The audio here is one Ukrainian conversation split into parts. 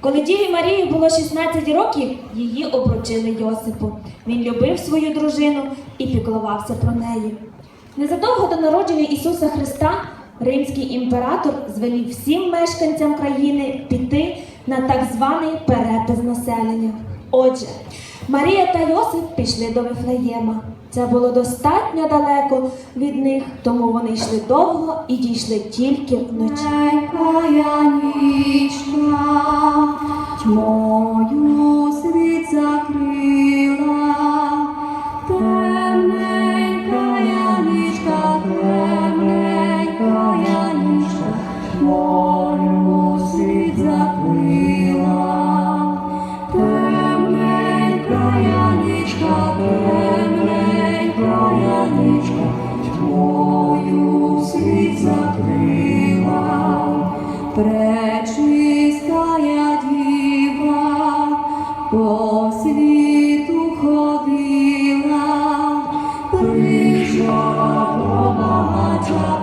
Коли Діві Марії було 16 років, її обручили Йосипу. Він любив свою дружину і піклувався про неї. Незадовго до народження Ісуса Христа римський імператор звелів всім мешканцям країни піти на так званий перепис населення. Отже, Марія та Йосип пішли до Вифлеєма. Це було достатньо далеко від них, тому вони йшли довго і дійшли тільки вночі. Тьмою нічка, тьмою діва по світу ходила, прийшла до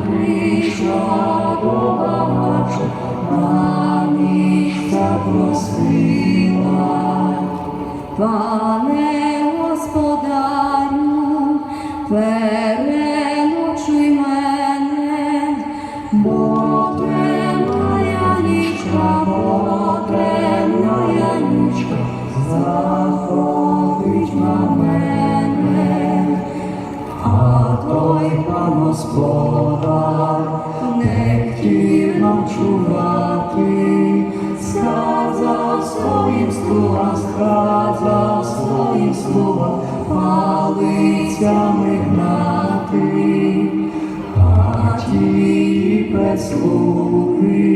прийшла до багача, запросила. Пане господарю, пан господар не хотів ночувати, сказав своїм слугам, сказав своїм слугам, палицями гнати, а ті прислуги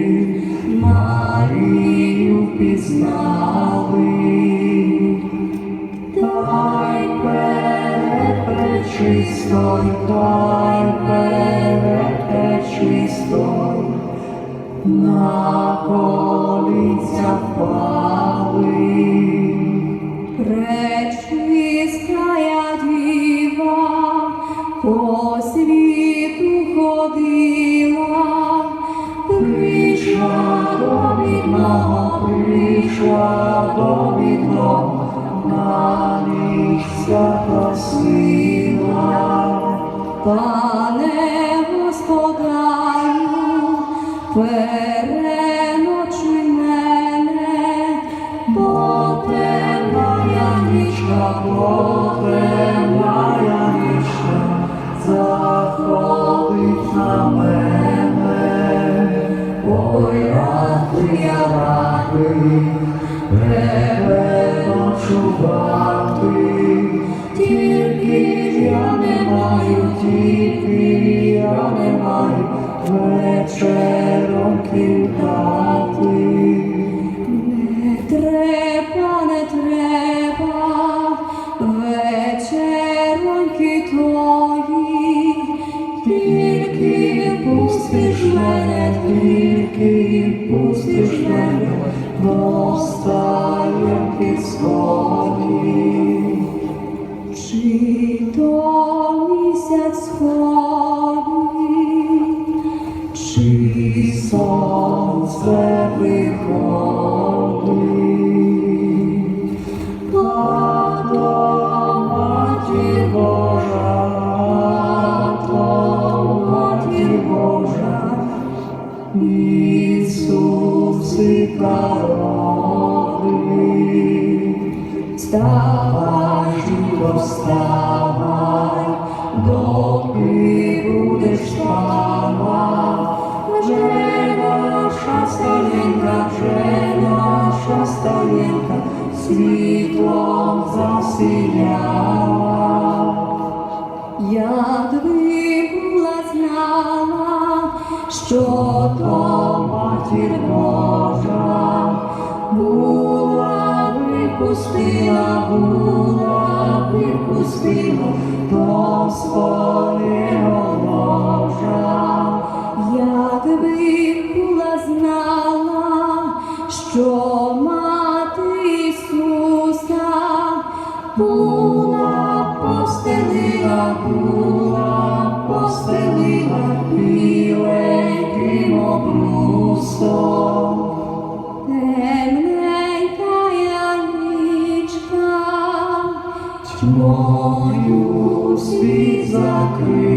Марію пізнали. Пречистой, дай перед пречистой, на коліця впали. Пречистая діва по світу ходила, прийшла до бідного, прийшла до запросила. Пане господарю, переночуй мене, бо темная нічка, бо темная нічка, заходить на мене. Ой, ради, я ради, тебе ночувати, тільки я не маю, тільки я не маю вечером квітати. Не треба, не треба вечероньки твої, тільки пустиш мене, тільки пустиш мене, постаєм Вставай, діво, вставай, доки будеш спала, вже наша сталінка, вже наша сталінка світлом засіяла. Якби була знала, що то матір Божа, була би пустила, була би пустила до свого ложа. Якби була знала, що мати Ісуса була постелила, була світ